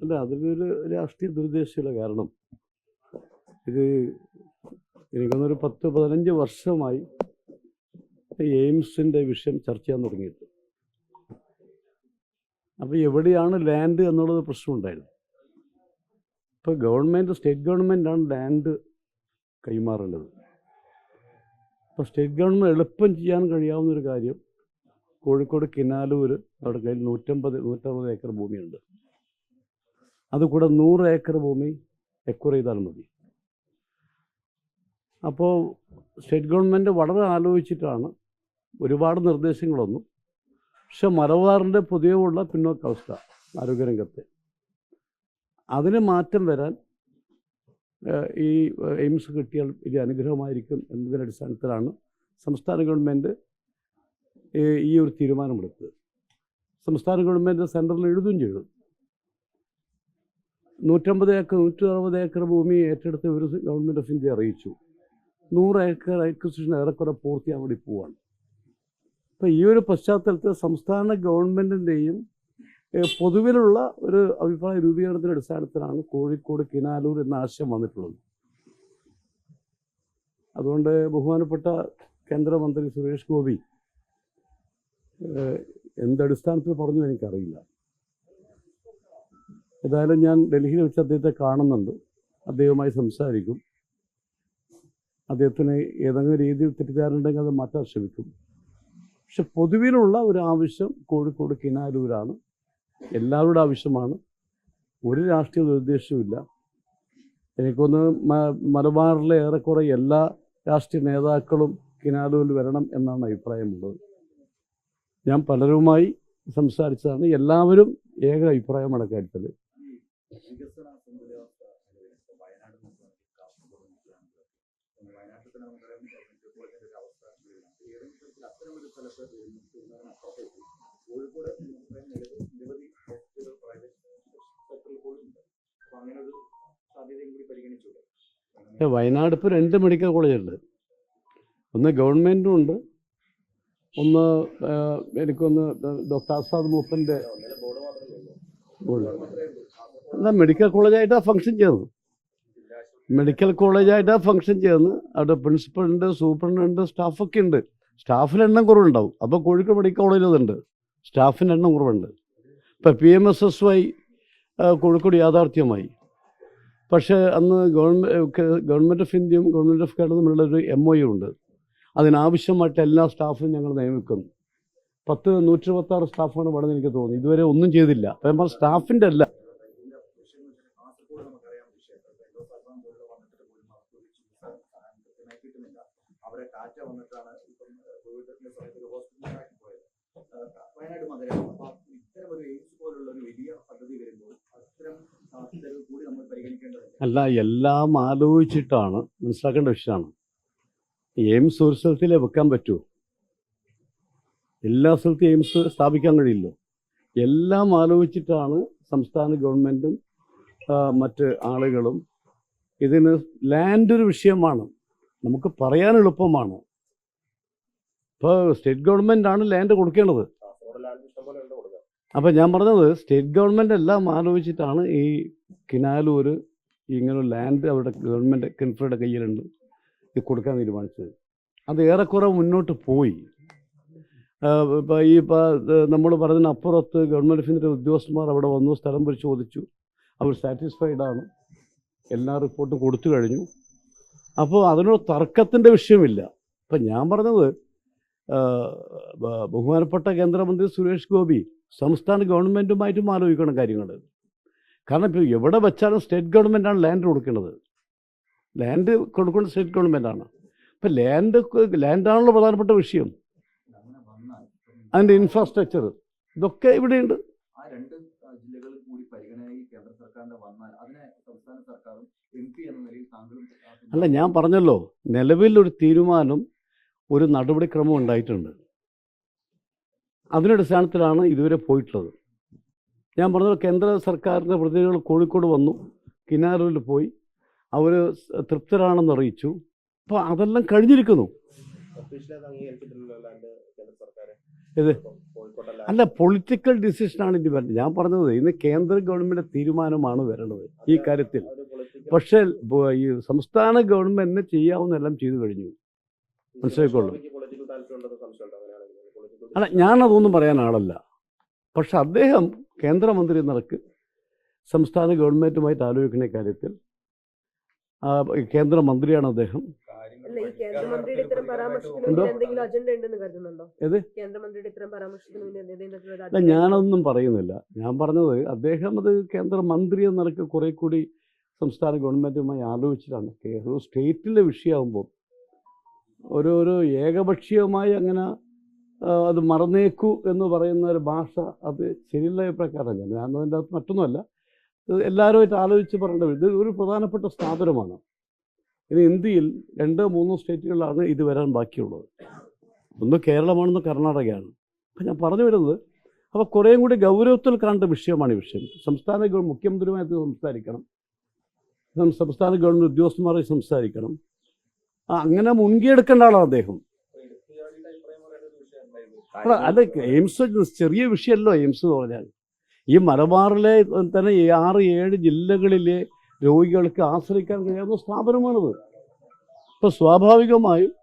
അല്ല അതിലൊരു രാഷ്ട്രീയ ദുരുദ്ദേശമില്ല കാരണം. ഇത് എനിക്കൊന്നൊരു പത്ത് പതിനഞ്ച് വർഷമായി എയിംസിന്റെ വിഷയം ചർച്ച ചെയ്യാൻ തുടങ്ങിയിട്ട്. അപ്പോൾ എവിടെയാണ് ലാൻഡ് എന്നുള്ളത് പ്രശ്നമുണ്ടായിരുന്നു ഇപ്പോൾ ഗവൺമെന്റ് സ്റ്റേറ്റ് ഗവൺമെന്റാണ് ലാൻഡ് കൈമാറേണ്ടത്. അപ്പോൾ സ്റ്റേറ്റ് ഗവൺമെന്റ് എളുപ്പം ചെയ്യാൻ കഴിയാവുന്ന ഒരു കാര്യം കോഴിക്കോട് കിനാലൂർ അവിടെ കയ്യിൽ നൂറ്റമ്പത് നൂറ്ററുപത് ഏക്കർ ഭൂമിയുണ്ട്. അതുകൂടെ നൂറ് ഏക്കർ ഭൂമി എക്വർ ചെയ്താൽ മതി. അപ്പോൾ സ്റ്റേറ്റ് ഗവൺമെന്റ് വളരെ ആലോചിച്ചിട്ടാണ് ഒരുപാട് നിർദ്ദേശങ്ങളൊന്നും. പക്ഷെ മലബാറിന്റെ പൊതുവെയുള്ള പിന്നോക്കാവസ്ഥ ആരോഗ്യരംഗത്തെ. അതിന് മാറ്റം വരാൻ ഈ എയിംസ് കിട്ടിയാൽ വലിയ അനുഗ്രഹമായിരിക്കും എന്നതിന്റെ അടിസ്ഥാനത്തിലാണ് സംസ്ഥാന ഗവൺമെന്റ് ഈ- ഈ ഒരു തീരുമാനമെടുത്തത്. സംസ്ഥാന ഗവൺമെന്റ് സെൻട്രലിൽ എഴുതുകയും ചെയ്തു. നൂറ്റമ്പത് ഏക്കർ നൂറ്റി അറുപത് ഏക്കർ ഭൂമി ഏറ്റെടുത്ത് ഒരു ഗവൺമെന്റ് ഓഫ് ഇന്ത്യ അറിയിച്ചു. നൂറ് ഏക്കർ അക്വിസിഷൻ ഏറെക്കുറെ പൂർത്തിയാൻ വേണ്ടി പോവാണ്. അപ്പോൾ ഈ ഒരു പശ്ചാത്തലത്തിൽ സംസ്ഥാന ഗവൺമെന്റിന്റെയും പൊതുവിലുള്ള ഒരു അഭിപ്രായ രൂപീകരണത്തിന്റെ അടിസ്ഥാനത്തിലാണ് കോഴിക്കോട് കിനാലൂർ എന്ന ആശയം വന്നിട്ടുള്ളത്. അതുകൊണ്ട് ബഹുമാനപ്പെട്ട കേന്ദ്രമന്ത്രി സുരേഷ് ഗോപി എന്തടിസ്ഥാനത്തിൽ പറഞ്ഞു എനിക്കറിയില്ല. ഏതായാലും ഞാൻ ഡൽഹിയിൽ വെച്ച് അദ്ദേഹത്തെ കാണുന്നുണ്ട്. അദ്ദേഹവുമായി സംസാരിക്കും. അദ്ദേഹത്തിന് ഏതെങ്കിലും രീതിയിൽ തെറ്റിദ്ധാരണുണ്ടെങ്കിൽ അത് മാറ്റാൻ ശ്രമിക്കും. പക്ഷെ പൊതുവിലുള്ള ഒരു ആവശ്യം കോഴിക്കോട് കിനാലൂരാണ് എല്ലാവരുടെ ആവശ്യമാണ്. ഒരു രാഷ്ട്രീയ ദുരുദ്ദേശവുമില്ല എനിക്കൊന്ന് മലബാറിലെ ഏറെക്കുറെ എല്ലാ രാഷ്ട്രീയ നേതാക്കളും കിനാലൂരിൽ വരണം എന്നാണ് അഭിപ്രായമുള്ളത്. ഞാൻ പലരുമായി സംസാരിച്ചതാണ്. എല്ലാവരും ഏക അഭിപ്രായമാണ് കാര്യത്തിൽ വികസന സന്തുലിതാവസ്ഥ നിലവിലുണ്ട്. വയനാട് നോക്കുകയാണെങ്കിൽ കാസർഗോഡ് നോക്കുകയാണെങ്കിൽ ഒന്ന് വയനാട്ടിൽ തന്നെ നമുക്കറിയാം ഗവൺമെന്റ് ഒരു അവസ്ഥ നിലവിലുണ്ട്. ഏതെങ്കിലും തരത്തിൽ അത്തരം ഒരു സ്ഥലത്ത് അപ്പുറത്തേക്ക് കോഴിക്കോട് നിലവിൽ നിരവധി ഹോസ്പിറ്റലുകൾ പ്രൈവറ്റ് സെക്ടറിൽ പോലും ഉണ്ട് അപ്പൊ അങ്ങനെ ഒരു സാധ്യതയും കൂടി പരിഗണിച്ചൂടെ വയനാട് ഇപ്പോൾ രണ്ട് മെഡിക്കൽ കോളേജുണ്ട് ഒന്ന് ഗവൺമെന്റും ഉണ്ട് ഒന്ന് എനിക്കൊന്ന് ഡോക്ടർ ആസാദ് മൂപ്പന്റെ ഉള്ളു എന്നാൽ മെഡിക്കൽ കോളേജായിട്ടാണ് ഫങ്ഷൻ ചെയ്യുന്നത്. മെഡിക്കൽ കോളേജായിട്ടാണ് ഫങ്ഷൻ ചെയ്യുന്നത്. അവിടെ പ്രിൻസിപ്പളുണ്ട് സൂപ്രണ്ടുണ്ട് സ്റ്റാഫൊക്കെ ഉണ്ട് സ്റ്റാഫിന് എണ്ണം കുറവുണ്ടാവും. അപ്പോൾ കോഴിക്കോട് മെഡിക്കൽ കോളേജിൽ അതുണ്ട്. സ്റ്റാഫിന് എണ്ണം കുറവുണ്ട്. ഇപ്പം P M S S Y Kozhikode യാഥാർത്ഥ്യമായി. പക്ഷേ അന്ന് ഗവൺമെന്റ് ഗവൺമെന്റ് ഓഫ് ഇന്ത്യയും ഗവൺമെന്റ് ഓഫ് കേരളവും തമ്മിലുള്ള ഒരു എം ഒ യു ഉണ്ട്. അതിനാവശ്യമായിട്ട് എല്ലാ സ്റ്റാഫും ഞങ്ങൾ നിയമിക്കുന്നു. പത്ത് നൂറ്റി ഇരുപത്താറ് സ്റ്റാഫാണ് വേണമെന്ന് എനിക്ക് തോന്നുന്നു ഇതുവരെ ഒന്നും ചെയ്തില്ല. അപ്പം സ്റ്റാഫിന്റെ അല്ല ഇതിന്റെ വിഷയം എന്ന് വെച്ചാൽ കാസർഗോഡ് നമുക്കറിയാം വിഷയം എൻഡോസൾഫാൻ പോലുള്ള വന്നിട്ട് പോലും അവർക്ക് ഒരു ചികിത്സ സഹായം കൃത്യമായി കിട്ടുന്നില്ല അവരെ ടാറ്റ വന്നിട്ടാണ് ഇപ്പം കോവിഡിന്റെ സമയത്ത് ഒരു ഹോസ്പിറ്റലിലാക്കി പോയത് ഏഹ് വയനാട് മകരം ഇത്തരം ഒരു എയിംസ് പോലുള്ള ഒരു വലിയ പദ്ധതി വരുമ്പോൾ അത്തരം സാധ്യതകൾ കൂടി നമ്മൾ പരിഗണിക്കേണ്ടതുണ്ട്. അല്ല എല്ലാം ആലോചിച്ചിട്ടാണ് മനസ്സിലാക്കേണ്ട വിഷയമാണ്. എയിംസ് ഒരു സ്ഥലത്തിലേ വെക്കാൻ പറ്റൂ. എല്ലാ സ്ഥലത്തും എയിംസ് സ്ഥാപിക്കാൻ കഴിയില്ലോ. എല്ലാം ആലോചിച്ചിട്ടാണ് സംസ്ഥാന ഗവൺമെന്റും മറ്റ് ആളുകളും ഇതിന് ലാൻഡ് ഒരു വിഷയമാണ്. നമുക്ക് പറയാൻ എളുപ്പമാണ്. ഇപ്പോൾ സ്റ്റേറ്റ് ഗവൺമെന്റാണ് ലാൻഡ് കൊടുക്കേണ്ടത് കാസർഗോഡ് ലാൻഡ് ഇഷ്ടംപോലെ ഉണ്ട് കൊടുക്കാം അപ്പം ഞാൻ പറഞ്ഞത് സ്റ്റേറ്റ് ഗവൺമെന്റ് എല്ലാം ആലോചിച്ചിട്ടാണ് ഈ കിനാലൂർ ഇങ്ങനെ ലാൻഡ് അവിടെ ഗവൺമെന്റ് കിൻഫ്രയുടെ കയ്യിലുണ്ട് ഇത് കൊടുക്കാൻ തീരുമാനിച്ചത്. അത് ഏറെക്കുറെ മുന്നോട്ട് പോയി. ഇപ്പോൾ ഈ നമ്മൾ പറഞ്ഞതിനപ്പുറത്ത് ഗവൺമെന്റ് ഫിന്റെ ഉദ്യോഗസ്ഥന്മാർ അവിടെ വന്നു സ്ഥലം പരിശോധിച്ചു. അവർ സാറ്റിസ്ഫൈഡ് ആണ്. എല്ലാ റിപ്പോർട്ടും കൊടുത്തു കഴിഞ്ഞു. അപ്പോൾ അതിനൊരു തർക്കത്തിന്റെ വിഷയമില്ല. ഇപ്പം ഞാൻ പറഞ്ഞത് ബഹുമാനപ്പെട്ട കേന്ദ്രമന്ത്രി സുരേഷ് ഗോപി സംസ്ഥാന ഗവൺമെന്റുമായിട്ടും ആലോചിക്കണം കാര്യങ്ങൾ കാരണം ഇപ്പോൾ എവിടെ വെച്ചാലും സ്റ്റേറ്റ് ഗവൺമെന്റാണ് ലാൻഡ് കൊടുക്കുന്നത്. ലാൻഡ് കൊടുക്കേണ്ടത് സ്റ്റേറ്റ് ഗവൺമെന്റാണ് ഇപ്പം ലാൻഡ് ലാൻഡാണല്ലോ പ്രധാനപ്പെട്ട വിഷയം. അതിന്റെ ഇൻഫ്രാസ്ട്രക്ചർ ഇതൊക്കെ ഇവിടെയുണ്ട്. അല്ല ഞാൻ പറഞ്ഞല്ലോ നിലവിൽ ഒരു തീരുമാനം ഒരു നടപടിക്രമം ഉണ്ടായിട്ടുണ്ട്. അതിനടിസ്ഥാനത്തിലാണ് ഇതുവരെ പോയിട്ടുള്ളത്. ഞാൻ പറഞ്ഞത് കേന്ദ്ര സർക്കാരിന്റെ പ്രതിനിധികൾ കോഴിക്കോട് വന്നു കിനാറിൽ പോയി. അവർ തൃപ്തരാണെന്ന് അറിയിച്ചു. അപ്പോൾ അതെല്ലാം കഴിഞ്ഞിരിക്കുന്നു. ഇത്? അല്ല പൊളിറ്റിക്കൽ ഡിസിഷനാണ് ഇനി വരുന്നത് ഞാൻ പറഞ്ഞത് ഇന്ന് കേന്ദ്ര ഗവൺമെന്റ് തീരുമാനമാണ് വരേണ്ടത് ഈ കാര്യത്തിൽ. പക്ഷേ ഈ സംസ്ഥാന ഗവൺമെന്റിന് ചെയ്യാവുന്നെല്ലാം ചെയ്തു കഴിഞ്ഞു. മനസ്സിലാക്കിക്കോളൂ. അല്ല ഞാനതൊന്നും പറയാൻ ആളല്ല. പക്ഷെ അദ്ദേഹം കേന്ദ്രമന്ത്രി നിലയ്ക്ക് സംസ്ഥാന ഗവൺമെന്റുമായിട്ട് ആലോചിക്കുന്ന കാര്യത്തിൽ കേന്ദ്രമന്ത്രിയാണ് അദ്ദേഹം. അല്ല ഞാനതൊന്നും പറയുന്നില്ല. ഞാൻ പറഞ്ഞത് അദ്ദേഹം അത് കേന്ദ്രമന്ത്രി എന്ന നിലയ്ക്ക് കുറെ കൂടി സംസ്ഥാന ഗവൺമെന്റുമായി ആലോചിച്ചിട്ടാണ്. കേരള ഒരു സ്റ്റേറ്റിലെ വിഷയമാകുമ്പോൾ ഒരു ഒരു ഏകപക്ഷീയമായി അങ്ങനെ അത് മറന്നേക്കു എന്ന് പറയുന്ന ഒരു ഭാഷ അത് ശരിയുള്ള അഭിപ്രായക്കാരല്ല ഞാൻ അതിന്റെ അകത്ത് മറ്റൊന്നുമല്ല. എല്ലാവരുമായിട്ട് ആലോചിച്ച് പറയേണ്ടത് ഇത് ഒരു പ്രധാനപ്പെട്ട സ്ഥാപനമാണ്. ഇനി ഇന്ത്യയിൽ രണ്ടോ മൂന്ന് സ്റ്റേറ്റുകളിലാണ് ഇത് വരാൻ ബാക്കിയുള്ളത്. ഒന്ന് കേരളമാണെന്ന് കർണാടകയാണ്. അപ്പം ഞാൻ പറഞ്ഞു വരുന്നത് അപ്പോൾ കുറേയും കൂടി ഗൗരവത്തിൽ കാണേണ്ട വിഷയമാണ് ഈ വിഷയം. സംസ്ഥാന ഗവൺമെന്റ് മുഖ്യമന്ത്രിയുമായിട്ട് സംസാരിക്കണം. സംസ്ഥാന ഗവൺമെന്റ് ഉദ്യോഗസ്ഥന്മാരെ സംസാരിക്കണം. അങ്ങനെ മുൻകിയെടുക്കേണ്ട ആളാണ് അദ്ദേഹം എടുത്തുചാടിയിട്ട് അഭിപ്രായം പറയേണ്ട ഒരു വിഷയം ഉണ്ടായിരുന്നു. അല്ല എയിംസ് ചെറിയ വിഷയമല്ലോ എയിംസ് എന്ന് പറഞ്ഞാൽ. ഈ മലബാറിലെ തന്നെ ഈ ആറ് ഏഴ് ജില്ലകളിലെ രോഗികൾക്ക് ആശ്രയിക്കാൻ കഴിയാവുന്ന സ്ഥാപനമാണത്. ഇപ്പോൾ സ്വാഭാവികമായും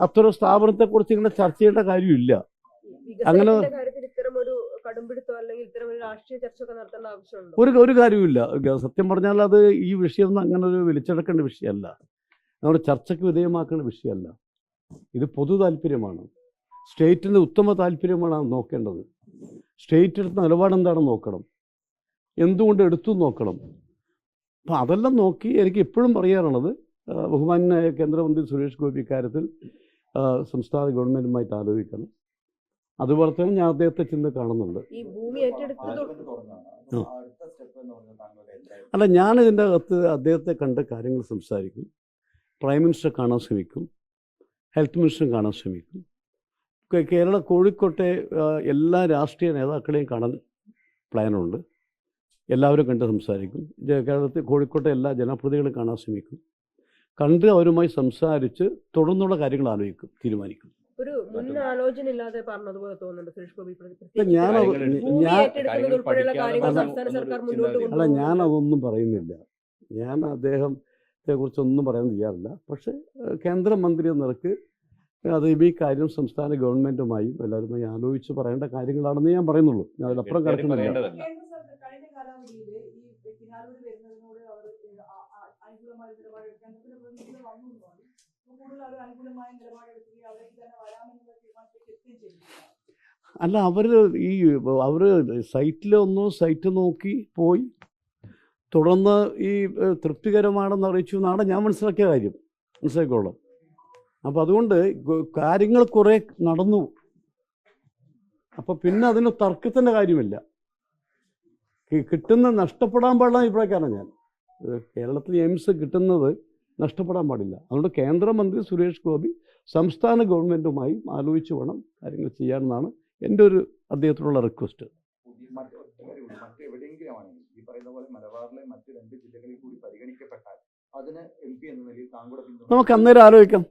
അത്തരം സ്ഥാപനത്തെക്കുറിച്ച് ഇങ്ങനെ ചർച്ച ചെയ്യേണ്ട കാര്യമില്ല. അങ്ങനെ- കാര്യത്തിൽ ഇത്തരം ഒരു കടുംപിടുത്തോ അല്ലെങ്കിൽ ഇത്തരം ഒരു രാഷ്ട്രീയ ചർച്ച ഒക്കെ നടത്തേണ്ട ആവശ്യമുണ്ടോ? ഒരു ഒരു കാര്യമില്ല സത്യം പറഞ്ഞാൽ അത് ഈ വിഷയം അങ്ങനെ ഒരു വിളിച്ചെടുക്കേണ്ട വിഷയമല്ല. നമ്മുടെ ചർച്ചയ്ക്ക് വിധേയമാക്കേണ്ട വിഷയമല്ല. ഇത് പൊതു താല്പര്യമാണ് സ്റ്റേറ്റിന്റെ ഉത്തമ താല്പര്യമാണ് നോക്കേണ്ടത്. സ്റ്റേറ്റ് എടുത്ത നിലപാട് എന്താണെന്ന് നോക്കണം? എന്തുകൊണ്ട് എടുത്തു നോക്കണം? അപ്പം അതെല്ലാം നോക്കി എനിക്ക് എപ്പോഴും പറയാറുള്ളത് ബഹുമാനായ കേന്ദ്രമന്ത്രി സുരേഷ് ഗോപി ഇക്കാര്യത്തിൽ സംസ്ഥാന ഗവൺമെന്റുമായിട്ട് ആലോചിക്കണം. അതുപോലെ തന്നെ ഞാൻ അദ്ദേഹത്തെ ചിന്ത കാണുന്നുണ്ട്. അല്ല ഞാൻ ഇതിന്റെ അകത്ത് അദ്ദേഹത്തെ കണ്ട കാര്യങ്ങൾ സംസാരിക്കും. പ്രൈം മിനിസ്റ്റർ കാണാൻ ശ്രമിക്കും. ഹെൽത്ത് മിനിസ്റ്റർ കാണാൻ ശ്രമിക്കും. കേരള കോഴിക്കോട്ടെ എല്ലാ രാഷ്ട്രീയ നേതാക്കളെയും കാണാൻ പ്ലാനുണ്ട്. എല്ലാവരും കണ്ട് സംസാരിക്കും. കേരളത്തിൽ കോഴിക്കോട്ടെ എല്ലാ ജനപ്രതിനിധികളും കാണാൻ ശ്രമിക്കും. കണ്ട് അവരുമായി സംസാരിച്ച് തുടർന്നുള്ള കാര്യങ്ങൾ ആലോചിക്കും തീരുമാനിക്കും. ഒരു ഇല്ലാതെ പറഞ്ഞതുപോലെ തോന്നുന്നുണ്ട് സുരേഷ് ഗോപി പ്രതി- ഞാൻ ഞാൻ അല്ല, കൊണ്ടുപോകുന്നു ഞാനതൊന്നും പറയുന്നില്ല. ഞാൻ അദ്ദേഹത്തെ കുറിച്ചൊന്നും പറയാൻ തയ്യാറില്ല. പക്ഷെ കേന്ദ്രമന്ത്രി എന്ന നിലയ്ക്ക് അത് ഈ കാര്യം സംസ്ഥാന ഗവൺമെന്റുമായും എല്ലാവരുമായി ആലോചിച്ച് പറയേണ്ട കാര്യങ്ങളാണെന്ന് ഞാൻ പറയുന്നുള്ളൂ. ഞാൻ അതിലപ്പുറം കിടക്കുന്നില്ല. അല്ല കാലാവധിയിൽ ഈ അവർ ഈ അവർ സൈറ്റിലൊന്നും സൈറ്റ് നോക്കി പോയി. തുടർന്ന് ഈ തൃപ്തികരമാണെന്ന് അറിയിച്ചു എന്നാണ് ഞാൻ മനസ്സിലാക്കിയ കാര്യം. മനസ്സിലാക്കിക്കോളാം. അപ്പോൾ അതുകൊണ്ട് കാര്യങ്ങൾ കുറേ നടന്നു. അപ്പോൾ പിന്നെ അതിന് തർക്കത്തിന്റെ കാര്യമില്ല. കിട്ടുന്ന നഷ്ടപ്പെടാൻ പാടില്ല ഇപ്പോഴേക്കാണ് ഞാൻ. കേരളത്തിൽ എയിംസ് കിട്ടുന്നത് നഷ്ടപ്പെടാൻ പാടില്ല. അതുകൊണ്ട് കേന്ദ്രമന്ത്രി സുരേഷ് ഗോപി സംസ്ഥാന ഗവൺമെന്റുമായി ആലോചിച്ച് വേണം കാര്യങ്ങൾ ചെയ്യാമെന്നാണ് എന്റെ ഒരു അദ്ദേഹത്തിനുള്ള റിക്വസ്റ്റ്. ഈ പറയുന്ന പോലെ മലബാറിലെ മറ്റ് രണ്ട് ജില്ലകളിൽ കൂടി പരിഗണിക്കപ്പെട്ടാൽ അതിന് എം പി എന്ന നിലയിൽ താങ്കളുടെ നമുക്ക് അന്നേരം ആലോചിക്കാം.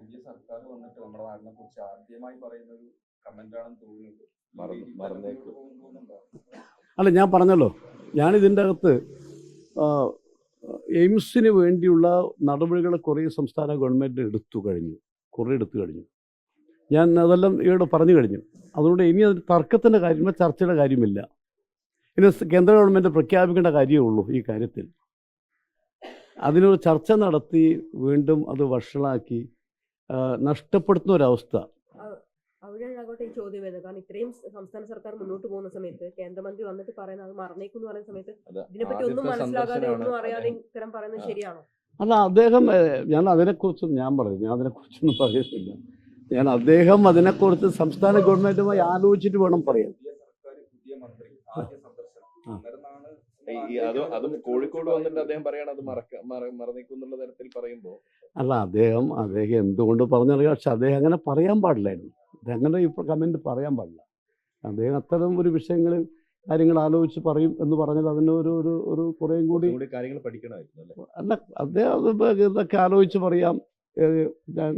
പുതിയ സർക്കാർ വന്നിട്ട് നമ്മുടെ നാടിനെ കുറിച്ച് ആദ്യമായി പറയുന്ന ഒരു കമന്റ് ആണെന്ന് തോന്നുന്നത്? അല്ല ഞാൻ പറഞ്ഞല്ലോ. ഞാനിതിന്റെ അകത്ത് എയിംസിന് വേണ്ടിയുള്ള നടപടികൾ കുറേ സംസ്ഥാന ഗവൺമെന്റ് എടുത്തു കഴിഞ്ഞു. കുറേ എടുത്തു കഴിഞ്ഞു. ഞാൻ അതെല്ലാം ഇവിടെ പറഞ്ഞു കഴിഞ്ഞു. അതുകൊണ്ട് ഇനി അതിന് തർക്കത്തിന്റെ കാര്യമില്ല ചർച്ചയുടെ കാര്യമില്ല. ഇനി കേന്ദ്ര ഗവൺമെന്റ് പ്രഖ്യാപിക്കേണ്ട കാര്യമേ ഉള്ളൂ ഈ കാര്യത്തിൽ. അതിനൊരു ചർച്ച നടത്തി വീണ്ടും അത് വഷളാക്കി നഷ്ടപ്പെടുത്തുന്ന ഒരവസ്ഥ. അവിടെയാണ് അങ്ങോട്ട് ഈ ചോദ്യം വരുന്നത്. കാരണം ഇത്രയും സംസ്ഥാന സർക്കാർ മുന്നോട്ട് പോകുന്ന സമയത്ത് കേന്ദ്രമന്ത്രി വന്നിട്ട് പറയുന്നത് അത് മറന്നേക്കും എന്ന് പറയുന്ന സമയത്ത് ഇതിനെപ്പറ്റി ഒന്നും മനസ്സിലാകാതെ ഒന്നും അറിയാതെ അദ്ദേഹം. ഇത്തരം പറയുന്നത്. ശരിയാണോ? അല്ല അദ്ദേഹം ഞാൻ അതിനെക്കുറിച്ച് ഞാൻ പറയും. ഞാൻ അതിനെക്കുറിച്ചൊന്നും പറയുന്നില്ല. ഞാൻ അദ്ദേഹം അതിനെക്കുറിച്ച് സംസ്ഥാന ഗവൺമെന്റുമായി ആലോചിച്ചിട്ട് വേണം പറയാൻ. അതും കോഴിക്കോട് വന്നിട്ട് അദ്ദേഹം പറയണത് അത് മറക്ക മറ- മറന്നേക്കും എന്നുള്ള തരത്തിൽ പറയുമ്പോൾ അല്ല അദ്ദേഹം അദ്ദേഹം എന്തുകൊണ്ട് പറഞ്ഞറിയാം പക്ഷെ അദ്ദേഹം അങ്ങനെ പറയാൻ പാടില്ലായിരുന്നു. അങ്ങനെ ഇപ്പോൾ കമന്റ് പറയാൻ പാടില്ല. അദ്ദേഹം അത്തരം ഒരു വിഷയങ്ങളിൽ കാര്യങ്ങൾ ആലോചിച്ച് പറയും എന്ന് പറഞ്ഞാൽ അതിന് ഒരു ഒരു ഒരു കുറേയും കൂടി കാര്യങ്ങൾ പഠിക്കണമായിരുന്നു അല്ലേ? അദ്ദേഹം ഇതൊക്കെ ആലോചിച്ച് പറയാം. ഞാൻ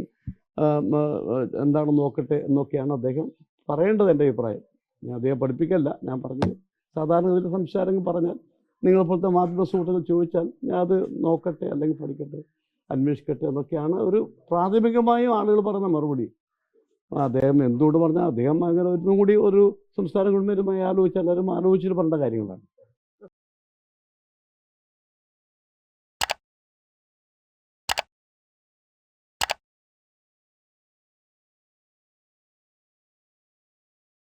എന്താണെന്ന് നോക്കട്ടെ എന്നൊക്കെയാണ് അദ്ദേഹം പറയേണ്ടത് എന്റെ അഭിപ്രായം. ഞാൻ അദ്ദേഹം പഠിപ്പിക്കല്ല. ഞാൻ പറഞ്ഞത് സാധാരണ ഇതിൽ സംസാരങ്ങൾ പറഞ്ഞാൽ നിങ്ങളെപ്പോലത്തെ മാധ്യമ സുഹൃത്തുക്കൾ ചോദിച്ചാൽ ഞാൻ അത് നോക്കട്ടെ അല്ലെങ്കിൽ പഠിക്കട്ടെ അന്വേഷിക്കട്ടെ എന്നൊക്കെയാണ് ഒരു പ്രാഥമികമായും ആളുകൾ പറഞ്ഞ മറുപടി. അദ്ദേഹം എന്തുകൊണ്ട് പറഞ്ഞാൽ അദ്ദേഹം അങ്ങനെ ഒന്നും കൂടി ഒരു സംസ്ഥാന ഗവൺമെന്റുമായി ആലോചിച്ച് എല്ലാവരും ആലോചിച്ചിട്ട് പറഞ്ഞ കാര്യങ്ങളാണ്.